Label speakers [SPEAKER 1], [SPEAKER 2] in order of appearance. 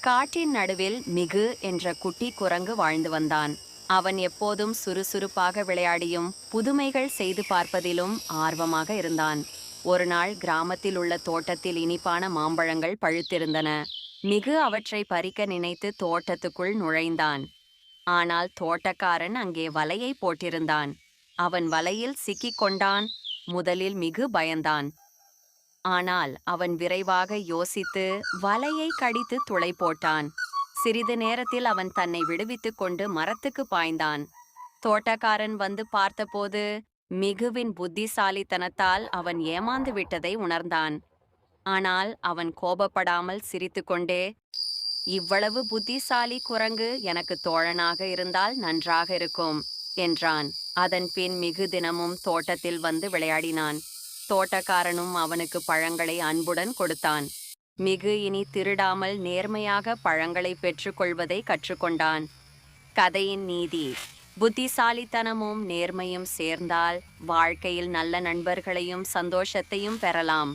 [SPEAKER 1] காட்டின் நடுவில் மிகு என்ற குட்டி குரங்கு வாழ்ந்து வந்தான். அவன் எப்போதும் சுறுசுறுப்பாக விளையாடியும் புதுமைகள் செய்து பார்ப்பதிலும் ஆர்வமாக இருந்தான். ஒரு நாள் கிராமத்தில் உள்ள தோட்டத்தில் இனிப்பான மாம்பழங்கள் பழுத்திருந்தன. மிகு அவற்றை பறிக்க நினைத்து தோட்டத்துக்குள் நுழைந்தான். ஆனால் தோட்டக்காரன் அங்கே வலையை போட்டிருந்தான். அவன் வலையில் சிக்கிக் கொண்டான். முதலில் மிகு பயந்தான். ஆனால் அவன் விரைவாக யோசித்து வலையை கடித்து துளை போட்டான். சிறிது நேரத்தில் அவன் தன்னை விடுவித்துக் கொண்டு மரத்துக்கு பாய்ந்தான். தோட்டக்காரன் வந்து பார்த்தபோது மிகுவின் புத்திசாலித்தனத்தால் அவன் ஏமாந்து விட்டதை உணர்ந்தான். ஆனால் அவன் கோபப்படாமல் சிரித்துக்கொண்டே இவ்வளவு புத்திசாலி குரங்கு எனக்கு தோழனாக இருந்தால் நன்றாக இருக்கும் என்றான். அதன் பின் மிகு தினமும் தோட்டத்தில் வந்து விளையாடினான். தோட்டக்காரனும் அவனுக்கு பழங்களை அன்புடன் கொடுத்தான். மிகு இனி திருடாமல் நேர்மையாக பழங்களை பெற்றுக்கொள்வதை கற்றுக்கொண்டான். கதையின் நீதி. புத்திசாலித்தனமும் நேர்மையும் சேர்ந்தால் வாழ்க்கையில் நல்ல நண்பர்களையும் சந்தோஷத்தையும் பெறலாம்.